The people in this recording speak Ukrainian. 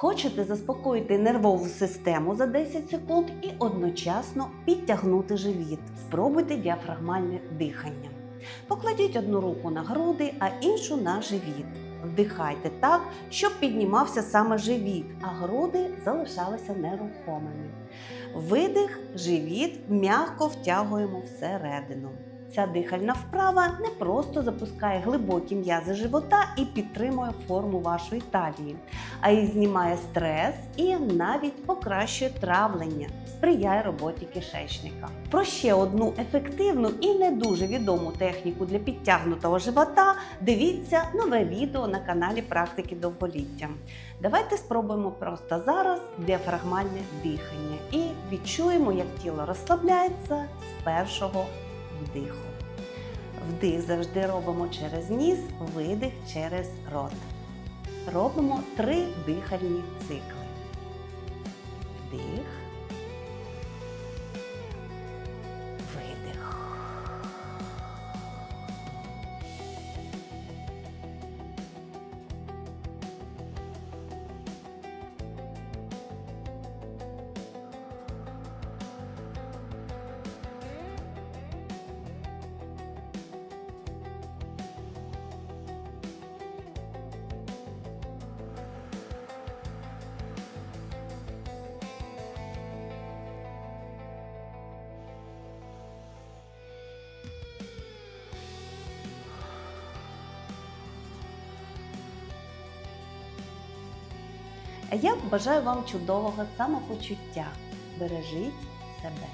Хочете заспокоїти нервову систему за 10 секунд і одночасно підтягнути живіт. Спробуйте діафрагмальне дихання. Покладіть одну руку на груди, а іншу на живіт. Вдихайте так, щоб піднімався саме живіт, а груди залишалися нерухомими. Видих, живіт м'яко втягуємо всередину. Ця дихальна вправа не просто запускає глибокі м'язи живота і підтримує форму вашої талії, а й знімає стрес і навіть покращує травлення, сприяє роботі кишечника. Про ще одну ефективну і не дуже відому техніку для підтягнутого живота дивіться нове відео на каналі Практики довголіття. Давайте спробуємо просто зараз діафрагмальне дихання і відчуємо, як тіло розслабляється з першого вдиху. Вдих завжди робимо через ніс, видих через рот. Робимо три дихальні цикли. А я бажаю вам чудового самопочуття. Бережіть себе.